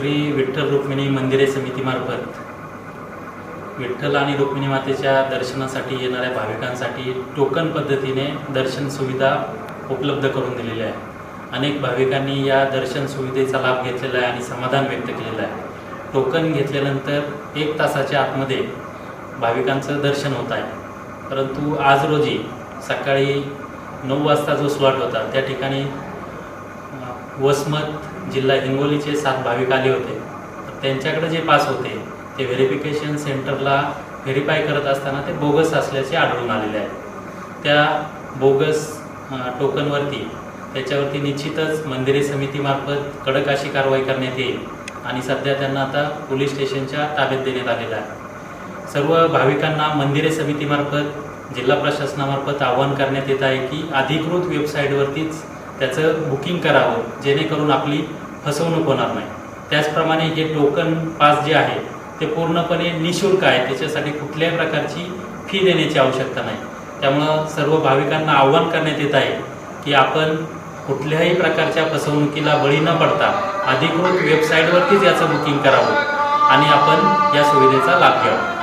श्री विठ्ठल रुक्मिणी मंदिरे समितीमार्फत विठ्ठल आणि रुक्मिणी मातेच्या दर्शनासाठी येणाऱ्या भाविकांसाठी टोकन पद्धतीने दर्शन सुविधा उपलब्ध करून दिलेली आहे अनेक भाविकांनी या दर्शन सुविधेचा लाभ घेतलेला आहे आणि समाधान व्यक्त केलेलं आहे. टोकन घेतल्यानंतर एक तासाच्या आतमध्ये भाविकांचं दर्शन होत आहे. परंतु आज रोजी सकाळी नऊ वाजता जो स्लॉट होता त्या ठिकाणी वसमत जिल्हा हिंगोलीचे सात भाविक आले होते. त्यांच्याकडे जे पास होते ते व्हेरिफिकेशन सेंटरला व्हेरीफाय करत असताना ते बोगस असल्याचे आढळून आलेले आहे. त्या बोगस टोकनवरती त्याच्यावरती निश्चितच मंदिरे समितीमार्फत कडक अशी कारवाई करण्यात येईल आणि सध्या त्यांना आता पोलीस स्टेशनच्या ताब्यात देण्यात आलेलं आहे. सर्व भाविकांना मंदिरे समितीमार्फत जिल्हा प्रशासनामार्फत आवाहन करण्यात येत आहे की अधिकृत वेबसाईटवरतीच त्याचं बुकिंग करावं जेणेकरून आपली फसवणूक होणार नाही. त्याचप्रमाणे हे टोकन पास जे आहे ते पूर्णपणे निशुल्क आहे. त्याच्यासाठी कुठल्याही प्रकारची फी देण्याची आवश्यकता नाही. त्यामुळं सर्व भाविकांना आव्हान करण्यात येत आहे की आपण कुठल्याही प्रकारच्या फसवणुकीला बळी न पडता अधिकृत वेबसाईटवरतीच याचं बुकिंग करावं आणि आपण या सुविधेचा लाभ घ्यावा.